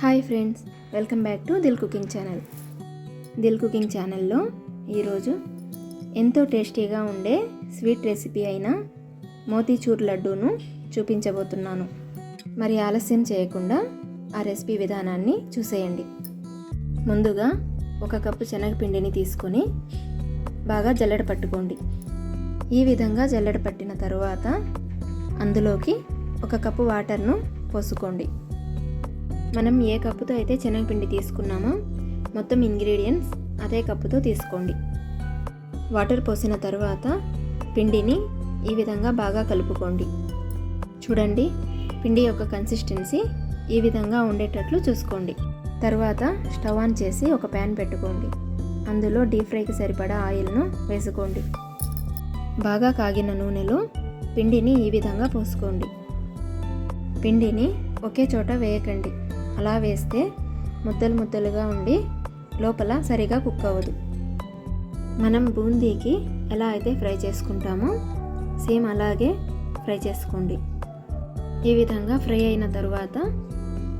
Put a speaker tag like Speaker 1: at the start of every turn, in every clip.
Speaker 1: Hi friends welcome back to Dil cooking channel. Dil cooking ఛానల్లో ఈరోజు ఎంతో టేస్టీగా ఉండే స్వీట్ రెసిపీ అయిన మోతీచూర్ లడ్డూను చూపించబోతున్నాను. మరి ఆలస్యం చేయకుండా ఆ రెసిపీ విధానాన్ని చూసేయండి. ముందుగా ఒక కప్పు శనగపిండిని తీసుకొని బాగా జల్లెడ పట్టుకోండి. ఈ విధంగా జల్లెడ పట్టిన తరువాత అందులోకి ఒక కప్పు వాటర్ను పోసుకోండి. మనం ఏ కప్పుతో అయితే శనగపిండి తీసుకున్నామో మొత్తం ఇంగ్రీడియంట్స్ అదే కప్పుతో తీసుకోండి. వాటర్ పోసిన తర్వాత పిండిని ఈ విధంగా బాగా కలుపుకోండి. చూడండి పిండి యొక్క కన్సిస్టెన్సీ ఈ విధంగా ఉండేటట్లు చూసుకోండి. తర్వాత స్టవ్ ఆన్ చేసి ఒక ప్యాన్ పెట్టుకోండి. అందులో డీప్ ఫ్రైకి సరిపడా ఆయిల్ను వేసుకోండి. బాగా కాగిన నూనెలో పిండిని ఈ విధంగా పోసుకోండి. పిండిని ఒకే చోట వేయకండి. అలా వేస్తే ముద్దలు ముద్దలుగా ఉండి లోపల సరిగా కుక్ అవ్వదు. మనం బూందీకి ఎలా అయితే ఫ్రై చేసుకుంటామో సేమ్ అలాగే ఫ్రై చేసుకోండి. ఈ విధంగా ఫ్రై అయిన తర్వాత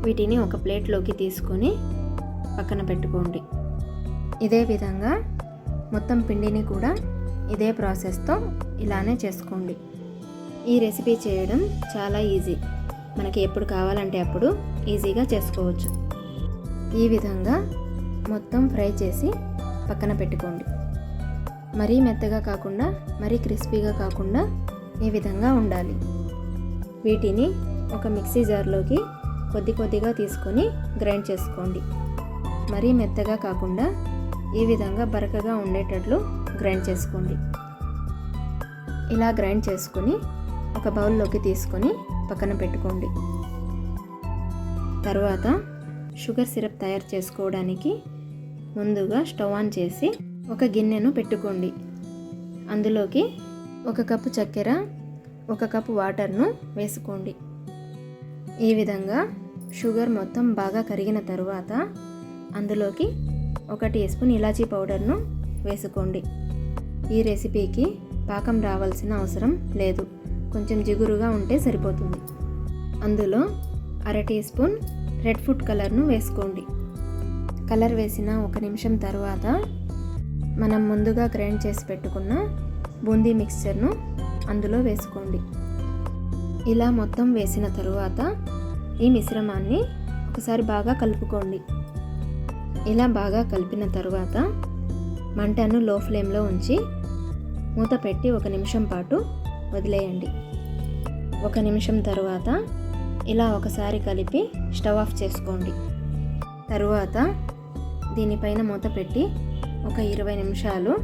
Speaker 1: వీటిని ఒక ప్లేట్లోకి తీసుకొని పక్కన పెట్టుకోండి. ఇదే విధంగా మొత్తం పిండిని కూడా ఇదే ప్రాసెస్తో ఇలానే చేసుకోండి. ఈ రెసిపీ చేయడం చాలా ఈజీ. మనకి ఎప్పుడు కావాలంటే అప్పుడు ఈజీగా చేసుకోవచ్చు. ఈ విధంగా మొత్తం ఫ్రై చేసి పక్కన పెట్టుకోండి. మరీ మెత్తగా కాకుండా మరీ క్రిస్పీగా కాకుండా ఈ విధంగా ఉండాలి. వీటిని ఒక మిక్సీ జార్లోకి కొద్ది కొద్దిగా తీసుకొని గ్రైండ్ చేసుకోండి. మరీ మెత్తగా కాకుండా ఈ విధంగా బరకగా ఉండేటట్లు గ్రైండ్ చేసుకోండి. ఇలా గ్రైండ్ చేసుకొని ఒక బౌల్లోకి తీసుకొని పక్కన పెట్టుకోండి. తర్వాత షుగర్ సిరప్ తయారు చేసుకోవడానికి ముందుగా స్టవ్ ఆన్ చేసి ఒక గిన్నెను పెట్టుకోండి. అందులోకి ఒక కప్పు చక్కెర ఒక కప్పు వాటర్ను వేసుకోండి. ఈ విధంగా షుగర్ మొత్తం బాగా కరిగిన తరువాత అందులోకి ఒక టీ స్పూన్ ఇలాచీ పౌడర్ను వేసుకోండి. ఈ రెసిపీకి పాకం రావాల్సిన అవసరం లేదు. కొంచెం జిగురుగా ఉంటే సరిపోతుంది. అందులో అర టీ స్పూన్ రెడ్ ఫుడ్ కలర్ను వేసుకోండి. కలర్ వేసిన ఒక నిమిషం తర్వాత మనం ముందుగా గ్రైండ్ చేసి పెట్టుకున్న బూందీ మిక్స్చర్ను అందులో వేసుకోండి. ఇలా మొత్తం వేసిన తరువాత ఈ మిశ్రమాన్ని ఒకసారి బాగా కలుపుకోండి. ఇలా బాగా కలిపిన తరువాత మంటను లో ఫ్లేమ్లో ఉంచి మూత పెట్టి ఒక నిమిషం పాటు వదిలేయండి. ఒక నిమిషం తరువాత ఇలా ఒకసారి కలిపి స్టవ్ ఆఫ్ చేసుకోండి. తరువాత దీనిపైన మూత పెట్టి ఒక ఇరవై నిమిషాలు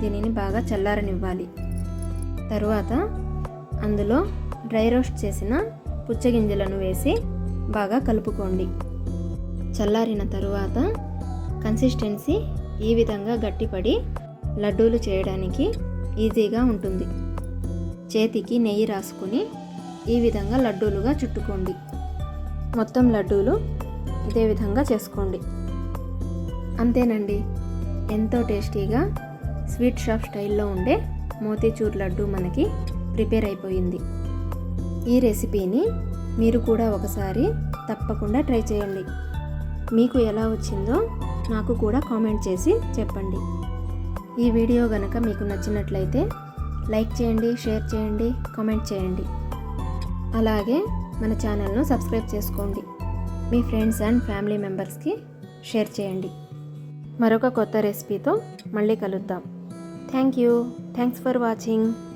Speaker 1: దీనిని బాగా చల్లారనివ్వాలి. తరువాత అందులో డ్రై రోస్ట్ చేసిన పుచ్చగింజలను వేసి బాగా కలుపుకోండి. చల్లారిన తరువాత కన్సిస్టెన్సీ ఈ విధంగా గట్టిపడి లడ్డూలు చేయడానికి ఈజీగా ఉంటుంది. చేతికి నెయ్యి రాసుకుని ఈ విధంగా లడ్డూలుగా చుట్టుకోండి. మొత్తం లడ్డూలు ఇదే విధంగా చేసుకోండి. అంతేనండి. ఎంతో టేస్టీగా స్వీట్ షాప్ స్టైల్లో ఉండే మోతీచూర్ లడ్డు మనకి ప్రిపేర్ అయిపోయింది. ఈ రెసిపీని మీరు కూడా ఒకసారి తప్పకుండా ట్రై చేయండి. మీకు ఎలా వచ్చిందో నాకు కూడా కామెంట్ చేసి చెప్పండి. ఈ వీడియో కనుక మీకు నచ్చినట్లయితే లైక్ చేయండి షేర్ చేయండి కామెంట్ చేయండి. అలాగే మన ఛానల్ను సబ్స్క్రైబ్ చేసుకోండి. మీ ఫ్రెండ్స్ అండ్ ఫ్యామిలీ మెంబర్స్కి షేర్ చేయండి. మరొక కొత్త రెసిపీతో మళ్ళీ కలుద్దాం. Thank you. Thanks for watching.